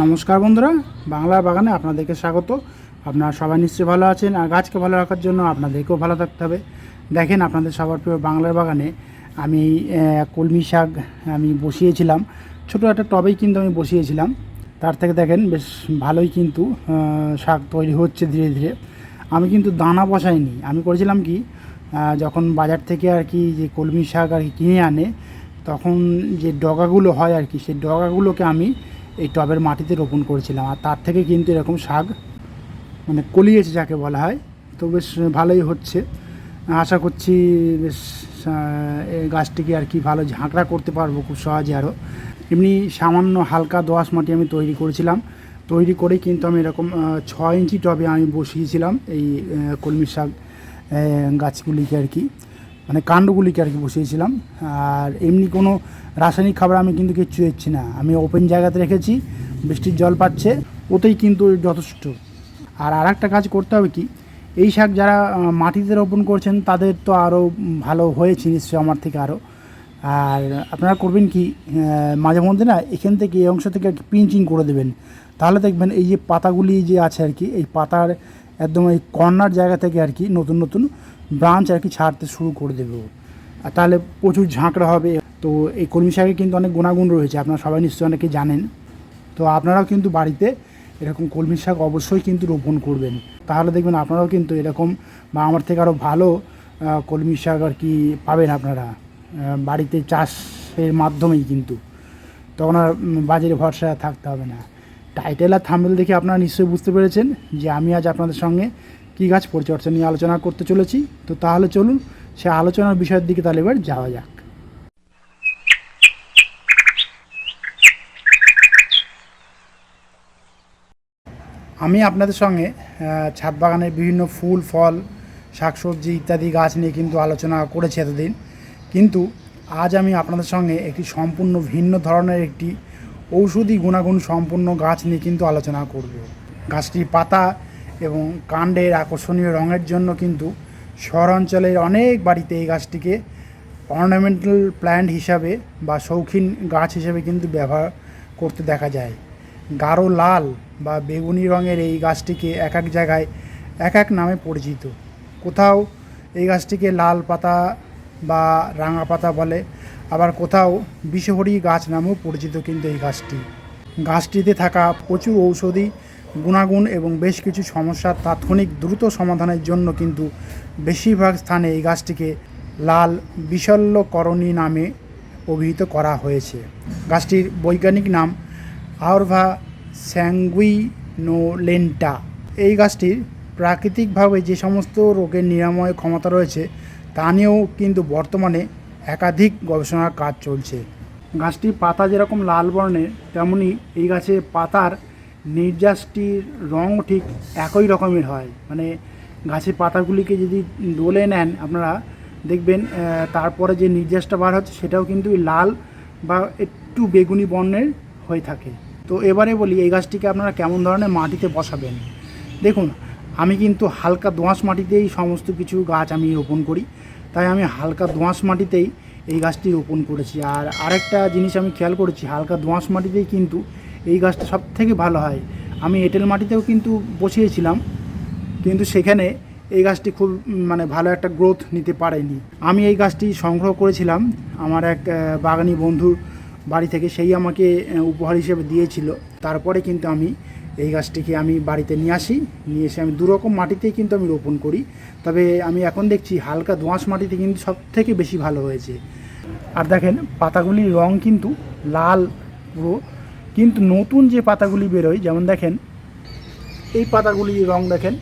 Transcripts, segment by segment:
নমস্কার বন্ধুরা, বাংলা বাগানে আপনাদেরকে স্বাগত। আপনারা সবাই নিশ্চয়ই ভালো আছেন, আর গাছকে ভালো রাখার জন্য আপনাদেরকেও ভালো থাকতে হবে। দেখেন আপনাদের সবার প্রিয় বাংলার বাগানে আমি কলমি শাক আমি বসিয়েছিলাম। ছোটো একটা টবেই কিন্তু আমি বসিয়েছিলাম। তার থেকে দেখেন বেশ ভালোই কিন্তু শাক তৈরি হচ্ছে ধীরে ধীরে। আমি কিন্তু দানা বসাইনি। আমি করেছিলাম কি যখন বাজার থেকে আর কি যে কলমি শাক আর কি কিনে আনে, তখন যে ডগাগুলো হয় আর কি, সেই ডগাগুলোকে আমি এই টবের মাটিতে রোপণ করেছিলাম। আর তার থেকে কিন্তু এরকম শাক মানে কলিয়েছে যাকে বলা হয়। তো বেশ ভালোই হচ্ছে। আশা করছি বেশ গাছটিকে আর কি ভালো ঝাঁকড়া করতে পারব খুব সহজে আরও এমনি সামান্য হালকা দোআঁশ মাটি আমি তৈরি করেছিলাম। তৈরি করে কিন্তু আমি এরকম ছয় ইঞ্চি টবে আমি বসিয়েছিলাম এই কলমি শাক গাছগুলিকে আর কি। মানে কাণ্ডগুলিকে আর কি বসিয়েছিলাম। আর এমনি কোনো রাসায়নিক খাবার আমি কিন্তু কিচ্ছু দিচ্ছি না। আমি ওপেন জায়গাতে রেখেছি, বৃষ্টির জল পাচ্ছে, ওতেই কিন্তু যথেষ্ট। আর আর একটা কাজ করতে হবে কি, এই শাক যারা মাটিতে রোপণ করছেন, তাদের তো আরও ভালো হয়েছে নিশ্চয়ই আমার থেকে আরও আর আপনারা করবেন কি মাঝে মধ্যে না, এখান থেকে এই অংশ থেকে আর কি পিঞ্চিং করে দেবেন। তাহলে দেখবেন এই যে পাতাগুলি যে আছে আর কি, এই পাতার একদম এই কর্নার জায়গা থেকে আর কি নতুন নতুন ব্রাঞ্চ আর কি ছাড়তে শুরু করে দেবে আর তাহলে প্রচুর ঝাঁকড়া হবে। তো এই কলমি শাকের কিন্তু অনেক গুণাগুণ রয়েছে, আপনারা সবাই নিশ্চয়ই অনেকে জানেন। তো আপনারাও কিন্তু বাড়িতে এরকম কলমি শাক অবশ্যই কিন্তু রোপণ করবেন। তাহলে দেখবেন আপনারাও কিন্তু এরকম বা আমার থেকে আরও ভালো কলমি শাক আর কি পাবেন আপনারা। বাড়িতে চাষের মাধ্যমেই কিন্তু। তখন আর বাজারে ভরসা থাকতে হবে না। টাইটেল আর থাম্বেল দেখে আপনারা নিশ্চয়ই বুঝতে পেরেছেন যে আমি আজ আপনাদের সঙ্গে কী গাছ পরিচর্যা নিয়ে আলোচনা করতে চলেছি। তো তাহলে চলুন সে আলোচনার বিষয়ের দিকে তাহলে এবার যাওয়া যাক। আমি আপনাদের সঙ্গে ছাদ বাগানের বিভিন্ন ফুল, ফল, শাকসবজি ইত্যাদি গাছ নিয়ে কিন্তু আলোচনা করেছি এতদিন। কিন্তু আজ আমি আপনাদের সঙ্গে একটি সম্পূর্ণ ভিন্ন ধরনের একটি ঔষধি গুণাগুণ সম্পূর্ণ গাছ নিয়ে কিন্তু আলোচনা করব। গাছটির পাতা এবং কাণ্ডের আকর্ষণীয় রঙের জন্য কিন্তু শহর অঞ্চলের অনেক বাড়িতে এই গাছটিকে অর্নামেন্টাল প্ল্যান্ট হিসাবে বা শৌখিন গাছ হিসাবে কিন্তু ব্যবহার করতে দেখা যায়। গাঢ় লাল বা বেগুনি রঙের এই গাছটিকে এক এক জায়গায় এক এক নামে পরিচিত। কোথাও এই গাছটিকে লাল পাতা বা রাঙা পাতা বলে আবার কোথাও বিষহরি গাছ নামেও পরিচিত কিন্তু এই গাছটি। গাছটিতে থাকা প্রচুর ঔষধি গুণাগুণ এবং বেশ কিছু সমস্যার তাৎক্ষণিক দ্রুত সমাধানের জন্য কিন্তু বেশিরভাগ স্থানে এই গাছটিকে লাল বিশল্যকরণী নামে অভিহিত করা হয়েছে। গাছটির বৈজ্ঞানিক নাম আওরভা স্যাঙ্গুইনোলেন্টা। এই গাছটির প্রাকৃতিকভাবে যে সমস্ত রোগের নিরাময় ক্ষমতা রয়েছে, তা নিয়েও কিন্তু বর্তমানে একাধিক গবেষণার কাজ চলছে। গাছটির পাতা যেরকম লাল বর্ণের, তেমনি এই গাছের পাতার নির্যাসটির রঙ ঠিক একই রকমের হয়। মানে গাছের পাতাগুলিকে যদি ডলে নেন, আপনারা দেখবেন তারপরে যে নির্যাসটা বার হচ্ছে, সেটাও কিন্তু লাল বা একটু বেগুনি বর্ণের হয়ে থাকে। তো এবারে বলি, এই গাছটিকে আপনারা কেমন ধরনের মাটিতে বসাবেন? দেখুন, আমি কিন্তু হালকা দোঁয়াশ মাটিতেই সমস্ত কিছু গাছ আমি রোপণ করি। তাই আমি হালকা দোঁয়াশ মাটিতেই এই গাছটি রোপণ করেছি। আর আরেকটা জিনিস আমি খেয়াল করেছি, হালকা দোঁয়াশ মাটিতেই কিন্তু এই গাছটা সব থেকে ভালো হয়। আমি এঁটেল মাটিতেও কিন্তু বসিয়েছিলাম, কিন্তু সেখানে এই গাছটি খুব মানে ভালো একটা গ্রোথ নিতে পারেনি। আমি এই গাছটি সংগ্রহ করেছিলাম, আমার এক বাগানি বন্ধুর বাড়ি থেকে, সেই আমাকে উপহার হিসেবে দিয়েছিল। তারপরে কিন্তু আমি এই গাছটিকে আমি বাড়িতে নিয়ে আসি। নিয়ে এসে আমি দুরকম মাটিতেই কিন্তু আমি রোপণ করি। তবে আমি এখন দেখছি হালকা দোঁয়াশ মাটিতে কিন্তু সব থেকে বেশি ভালো হয়েছে। আর দেখেন, পাতাগুলির রং কিন্তু লাল, পুরো। কিন্তু নতুন যে পাতাগুলি বেরোয়, যেমন দেখেন, এই পাতাগুলির রং দেখেন,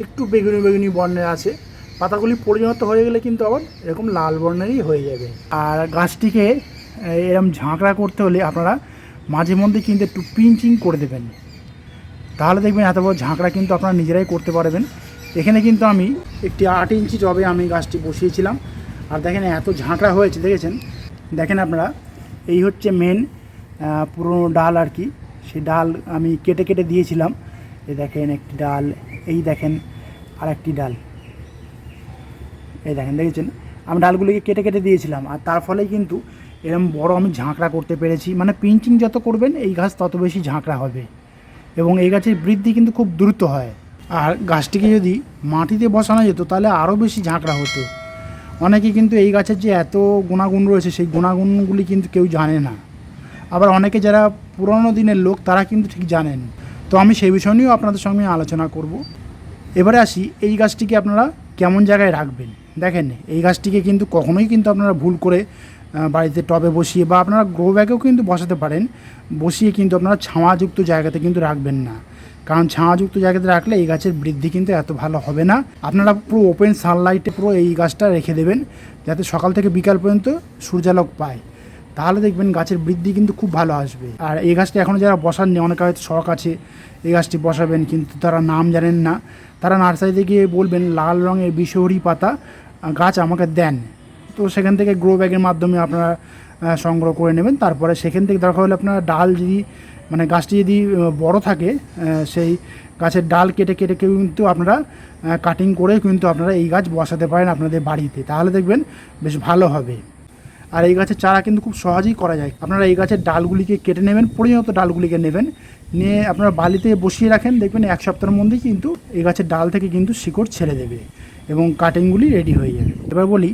একটু বেগুনি বেগুনি বর্ণের আছে। পাতাগুলি পরিণত হয়ে গেলে কিন্তু আবার এরকম লাল বর্ণেরই হয়ে যাবে। আর গাছটিকে, এরম ঝাঁকড়া করতে হলে আপনারা মাঝে মধ্যে কিন্তু একটু পিঞ্চিং করে দেবেন। তাহলে দেখবেন এত বড় ঝাঁকড়া কিন্তু আপনারা নিজেরাই করতে পারবেন। এখানে কিন্তু আমি একটি আট ইঞ্চি টবে আমি গাছটি বসিয়েছিলাম। আর দেখেন এত ঝাঁকড়া হয়েছে, দেখেছেন? দেখেন আপনারা, এই হচ্ছে মেন পুরনো ডাল আর কি। সেই ডাল আমি কেটে কেটে দিয়েছিলাম। এই দেখেন একটি ডাল, এই দেখেন আর একটি ডাল। এই দেখেন, দেখেছেন? আমি ডালগুলিকে কেটে কেটে দিয়েছিলাম। আর তার ফলে কিন্তু এরকম বড় আমি ঝাঁকড়া করতে পেরেছি। মানে পিঞ্চিং যত করবেন, এই গাছ তত বেশি ঝাঁকড়া হবে। এবং এই গাছের বৃদ্ধি কিন্তু খুব দ্রুত হয়। আর গাছটিকে যদি মাটিতে বসানো যেত, তাহলে আরও বেশি ঝাঁকড়া হতো। অনেকে কিন্তু এই গাছের যে এত গুণাগুণ রয়েছে, সেই গুণাগুণগুলি কিন্তু কেউ জানে না। আবার অনেকে যারা পুরনো দিনের লোক, তারা কিন্তু ঠিক জানেন। তো আমি সেই বিষয় নিয়েও আপনাদের সঙ্গে আলোচনা করব। এবারে আসি, এই গাছটিকে আপনারা কেমন জায়গায় রাখবেন? দেখেন, এই গাছটিকে কিন্তু কখনোই কিন্তু আপনারা ভুল করে বাড়িতে টবে বসিয়ে বা আপনারা গ্রো ব্যাগেও কিন্তু বসাতে পারেন। বসিয়ে কিন্তু আপনারা ছাওয়াযুক্ত জায়গাতে কিন্তু রাখবেন না। কারণ ছাওয়াযুক্ত জায়গাতে রাখলে এই গাছের বৃদ্ধি কিন্তু এত ভালো হবে না। আপনারা পুরো ওপেন সানলাইটে পুরো এই গাছটা রেখে দেবেন, যাতে সকাল থেকে বিকাল পর্যন্ত সূর্যালোক পায়। তাহলে দেখবেন গাছের বৃদ্ধি কিন্তু খুব ভালো আসবে। আর এই গাছটি এখনও যারা বসাননি, অনেকে হয়তো শখ আছে এই গাছটি বসাবেন, কিন্তু তারা নাম জানেন না। তারা নার্সারিতে গিয়ে বলবেন, লাল রঙের বিষহরি পাতা গাছ আমাকে দেন। তো সেখান থেকে গ্রো ব্যাগের মাধ্যমে আপনারা সংগ্রহ করে নেবেন। তারপরে সেখান থেকে দরকার হলে আপনারা ডাল যদি মানে গাছটি যদি বড় থাকে সেই গাছের ডাল কেটে কেটে কিন্তু আপনারা কাটিং করে কিন্তু আপনারা এই গাছ বসাতে পারেন আপনাদের বাড়িতে। তাহলে দেখবেন বেশ ভালো হবে। আর এই গাছের চারা কিন্তু খুব সহজেই করা যায়। আপনারা এই গাছের ডালগুলিকে কেটে নেবেন, পরিণত ডালগুলিকে নেবেন। নিয়ে আপনারা বালিতে বসিয়ে রাখেন। দেখবেন এক সপ্তাহের মধ্যেই কিন্তু এই গাছের ডাল থেকে কিন্তু শিকড় ছেড়ে দেবে। এবং কাটিংগুলি রেডি হয়ে যাবে। এবার বলি,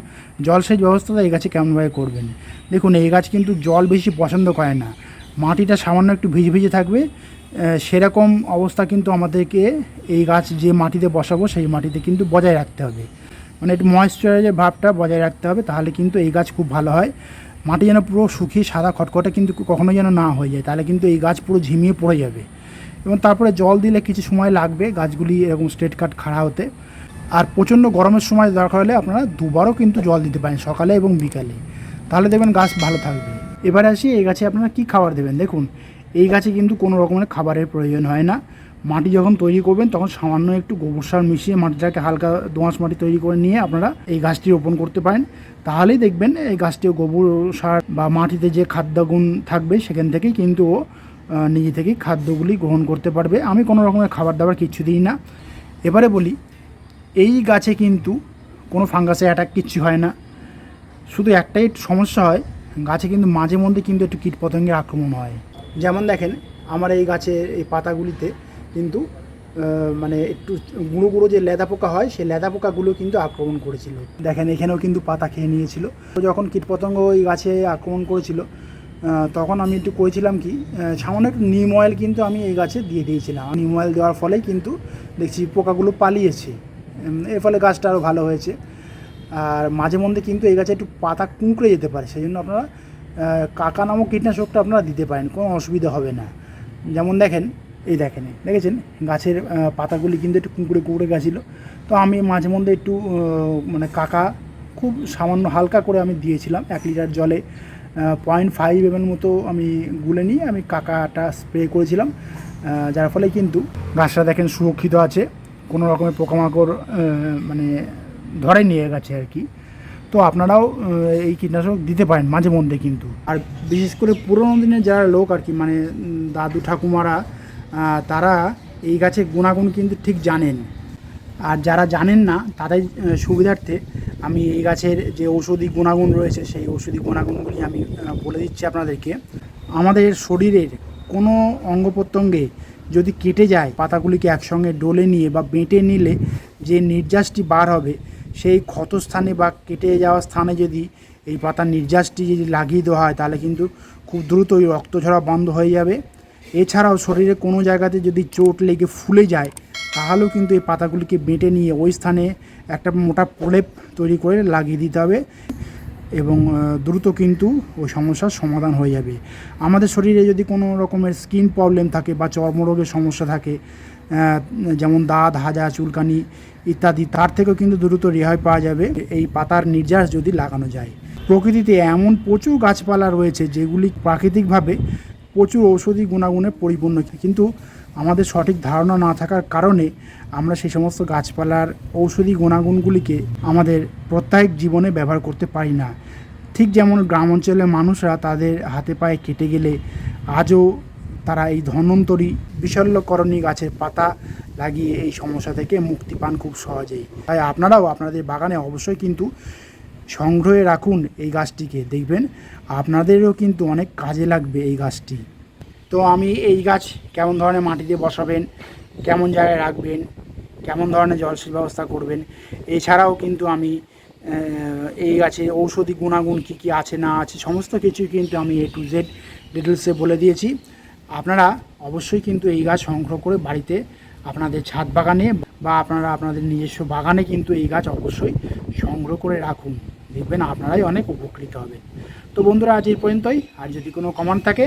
জলসেচ ব্যবস্থাটা এই গাছে কেমনভাবে করবেন? দেখুন, এই গাছ কিন্তু জল বেশি পছন্দ করে না। মাটিটা সামান্য একটু ভিজে ভিজে থাকবে। সেরকম অবস্থা কিন্তু আমাদেরকে এই গাছ যে মাটিতে বসাবো, সেই মাটিতে কিন্তু বজায় রাখতে হবে। মানে একটু ময়েশ্চারাইজের ভাবটা বজায় রাখতে হবে, তাহলে কিন্তু এই গাছ খুব ভালো হয়। মাটি যেন পুরো শুকিয়ে সাদা, খটখটে কিন্তু কখনো যেন না হয়ে যায়, তাহলে কিন্তু এই গাছ পুরো ঝিমিয়ে পড়ে যাবে। এবং তারপরে জল দিলে কিছু সময় লাগবে, গাছগুলি এরকম স্ট্রেট কাট খাড়া হতে। আর প্রচণ্ড গরমের সময় দরকার হলে আপনারা দুবারও কিন্তু জল দিতে পারেন, সকালে এবং বিকালে। তাহলে দেখবেন গাছ ভালো থাকবে। এবারে আসি, এই গাছে আপনারা কী খাবার দেবেন? দেখুন, এই গাছে কিন্তু কোনো রকমের খাবারের প্রয়োজন হয় না। মাটি যখন তৈরি করবেন, তখন সামান্য একটু গোবর সার মিশিয়ে মাটিটাকে হালকা দোঁয়াশ মাটি তৈরি করে নিয়ে আপনারা এই গাছটি রোপণ করতে পারেন। তাহলেই দেখবেন এই গাছটিও গোবর সার বা মাটিতে যে খাদ্যগুণ থাকবে, সেখান থেকেই কিন্তু ও নিজে থেকেই খাদ্যগুলি গ্রহণ করতে পারবে। আমি কোনো রকমের খাবার দাবার কিছু দিই না। এবারে বলি এই গাছে কিন্তু কোনো ফাঙ্গাসে অ্যাটাক কিচ্ছু হয় না। শুধু একটাই সমস্যা হয়, গাছে কিন্তু মাঝে মধ্যে কিন্তু একটু কীটপতঙ্গের আক্রমণ হয়। যেমন দেখেন, আমার এই গাছের এই পাতাগুলিতে কিন্তু মানে একটু গুঁড়ো গুঁড়ো যে লেদা পোকা হয়, সেই লেদা পোকাগুলো কিন্তু আক্রমণ করেছিল। দেখেন, এখানেও কিন্তু পাতা খেয়ে নিয়েছিল। যখন কীটপতঙ্গ ওই গাছে আক্রমণ করেছিল তখন আমি একটু করেছিলাম কি সামান্য একটু নিম অয়েল কিন্তু আমি এই গাছে দিয়ে দিয়েছিলাম। নিম অয়েল দেওয়ার ফলেই কিন্তু দেখছি পোকাগুলো পালিয়েছে। এর ফলে গাছটা আরও ভালো হয়েছে। আর মাঝে মধ্যে কিন্তু এই গাছে একটু পাতা কুঁকড়ে যেতে পারে, সেই জন্য আপনারা কাকা নামক কীটনাশকটা আপনারা দিতে পারেন, কোনো অসুবিধা হবে না। যেমন দেখেন, এই দেখেন, দেখেছেন? গাছের পাতাগুলি কিন্তু একটু কুঁকড়ে কুঁকড়ে গেছিল। তো আমি মাঝে মধ্যে একটু মানে কাকা খুব সামান্য হালকা করে আমি দিয়েছিলাম, এক লিটার জলে পয়েন্ট ফাইভ এম মতো আমি গুলে নিয়ে আমি কাকাটা স্প্রে করেছিলাম। যার ফলে কিন্তু গাছটা দেখেন সুরক্ষিত আছে। কোনো রকমের পোকামাকড় মানে ধরে নিয়ে গেছে আর কি। তো আপনারাও এই কীটনাশক দিতে পারেন মাঝে মধ্যে কিন্তু। আর বিশেষ করে পুরোনো দিনের যারা লোক আর কি মানে দাদু ঠাকুমারা তারা এই গাছের গুণাগুণ কিন্তু ঠিক জানেন। আর যারা জানেন না, তাদের সুবিধার্থে আমি এই গাছের যে ঔষধি গুণাগুণ রয়েছে, সেই ঔষধি গুণাগুণগুলি আমি বলে দিচ্ছি আপনাদেরকে। আমাদের শরীরের কোনো অঙ্গ প্রত্যঙ্গে যদি কেটে যায়, পাতাগুলিকে একসঙ্গে ডলে নিয়ে বা বেঁটে নিলে যে নির্যাসটি বার হবে, সেই ক্ষতস্থানে বা কেটে যাওয়া স্থানে যদি এই পাতার নির্যাসটি যদি লাগিয়ে দেওয়া হয়, তাহলে কিন্তু খুব দ্রুত ওই রক্ত ঝরা বন্ধ হয়ে যাবে। এছাড়াও শরীরে কোনো জায়গাতে যদি চোট লেগে ফুলে যায়, তাহলেও কিন্তু এই পাতাগুলিকে বেঁটে নিয়ে ওই স্থানে একটা মোটা প্রলেপ তৈরি করে লাগিয়ে দিতে হবে। এবং দ্রুত কিন্তু ওই সমস্যার সমাধান হয়ে যাবে। আমাদের শরীরে যদি কোনো রকমের স্কিন প্রবলেম থাকে বা চর্মরোগের সমস্যা থাকে যেমন দাঁত, হাজা, চুলকানি ইত্যাদি, তার থেকেও কিন্তু দ্রুত রেহাই পাওয়া যাবে। এই পাতার নির্যাস যদি লাগানো যায়। প্রকৃতিতে এমন প্রচুর গাছপালা রয়েছে যেগুলি প্রাকৃতিকভাবে প্রচুর ঔষধি গুণাগুণে পরিপূর্ণ। কিন্তু আমাদের সঠিক ধারণা না থাকার কারণে আমরা সেই সমস্ত গাছপালার ঔষধি গুণাগুণগুলিকে আমাদের প্রত্যেক জীবনে ব্যবহার করতে পারি না। ঠিক যেমন গ্রাম অঞ্চলের মানুষরা তাদের হাতে পায়ে কেটে গেলে আজও তারা এই ধন্বন্তরী বিশল্যকরণী গাছের পাতা লাগিয়ে এই সমস্যা থেকে মুক্তি পান খুব সহজেই। তাই আপনারাও আপনাদের বাগানে অবশ্যই কিন্তু সংগ্রহে রাখুন এই গাছটিকে। দেখবেন আপনাদেরও কিন্তু অনেক কাজে লাগবে এই গাছটি। তো আমি এই গাছ কেমন ধরনের মাটি দিয়ে বসাবেন, কেমন জায়গায় রাখবেন, কেমন ধরনের জলসেচ ব্যবস্থা করবেন, এছাড়াও কিন্তু আমি এই গাছে ঔষধি গুণাগুণ কী কী আছে না আছে সমস্ত কিছু কিন্তু আমি এ টু জেড ডিটেলসে বলে দিয়েছি। আপনারা অবশ্যই কিন্তু এই গাছ সংগ্রহ করে বাড়িতে আপনাদের ছাদ বাগানে বা আপনারা আপনাদের নিজস্ব বাগানে কিন্তু এই গাছ অবশ্যই সংগ্রহ করে রাখুন। দেখবেন আপনারাই অনেক উপকৃত হবেন। তো বন্ধুরা, আজ এই পর্যন্তই। আর যদি কোনো কমান থাকে